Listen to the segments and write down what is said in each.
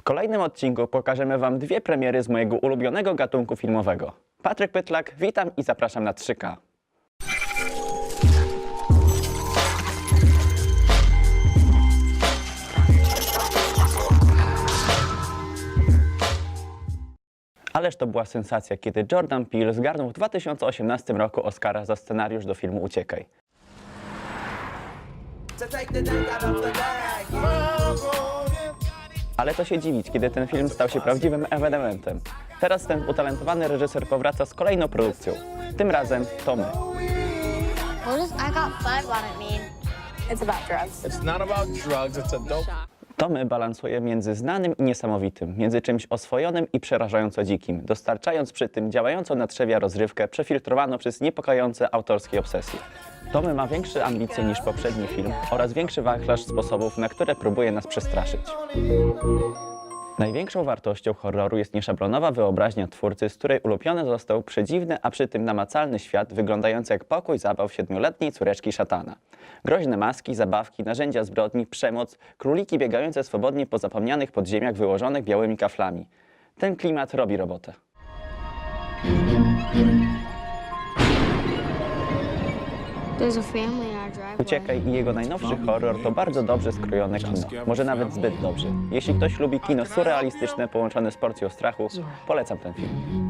W kolejnym odcinku pokażemy Wam dwie premiery z mojego ulubionego gatunku filmowego. Patryk Pytlak, witam i zapraszam na 3K. Ależ to była sensacja, kiedy Jordan Peele zgarnął w 2018 roku Oscara za scenariusz do filmu Uciekaj. to take the out of the bag. Ale to się dziwić, kiedy ten film stał się prawdziwym ewenementem. Teraz ten utalentowany reżyser powraca z kolejną produkcją. Tym razem to my. What does I got five on it mean? It's about drugs. It's not about drugs, it's a dope. To my balansuje między znanym i niesamowitym, między czymś oswojonym i przerażająco dzikim, dostarczając przy tym działającą na trzewia rozrywkę przefiltrowaną przez niepokojące autorskie obsesje. Tomy ma większe ambicje niż poprzedni film oraz większy wachlarz sposobów, na które próbuje nas przestraszyć. Największą wartością horroru jest nieszablonowa wyobraźnia twórcy, z której ulubiony został przedziwny, a przy tym namacalny świat wyglądający jak pokój zabaw siedmioletniej córeczki szatana. Groźne maski, zabawki, narzędzia zbrodni, przemoc, króliki biegające swobodnie po zapomnianych podziemiach wyłożonych białymi kaflami. Ten klimat robi robotę. Uciekaj i jego najnowszy horror to bardzo dobrze skrojone kino. Może nawet zbyt dobrze. Jeśli ktoś lubi kino surrealistyczne połączone z porcją strachu, polecam ten film.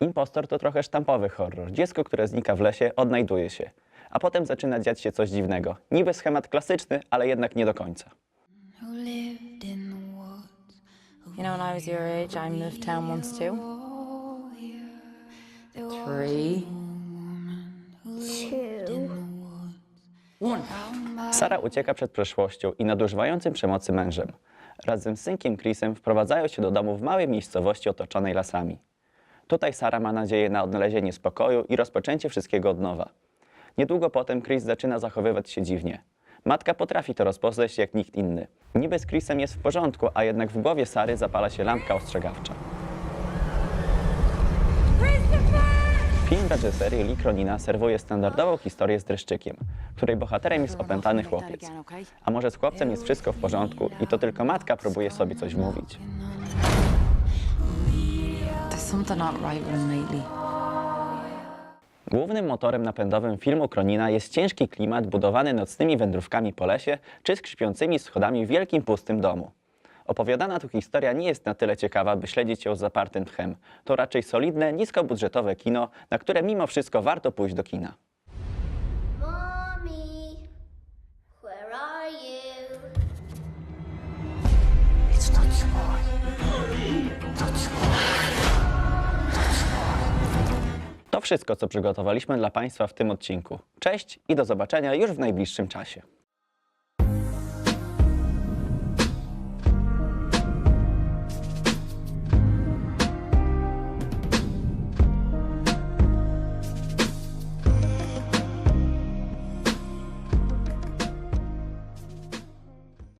Impostor to trochę sztampowy horror. Dziecko, które znika w lesie, odnajduje się. A potem zaczyna dziać się coś dziwnego. Niby schemat klasyczny, ale jednak nie do końca. You know, when I was your age, I moved town once too. Three. Sara ucieka przed przeszłością i nadużywającym przemocy mężem. Razem z synkiem Chrisem wprowadzają się do domu w małej miejscowości otoczonej lasami. Tutaj Sara ma nadzieję na odnalezienie spokoju i rozpoczęcie wszystkiego od nowa. Niedługo potem Chris zaczyna zachowywać się dziwnie. Matka potrafi to rozpoznać jak nikt inny. Niby z Chrisem jest w porządku, a jednak w głowie Sary zapala się lampka ostrzegawcza. Film reżyserii Lee Kronina serwuje standardową historię z dreszczykiem, której bohaterem jest opętany chłopiec. A może z chłopcem jest wszystko w porządku i to tylko matka próbuje sobie coś lately. Głównym motorem napędowym filmu Kronina jest ciężki klimat budowany nocnymi wędrówkami po lesie czy skrzypiącymi schodami w wielkim pustym domu. Opowiadana tu historia nie jest na tyle ciekawa, by śledzić ją z zapartym tchem. To raczej solidne, niskobudżetowe kino, na które mimo wszystko warto pójść do kina. To wszystko, co przygotowaliśmy dla Państwa w tym odcinku. Cześć i do zobaczenia już w najbliższym czasie.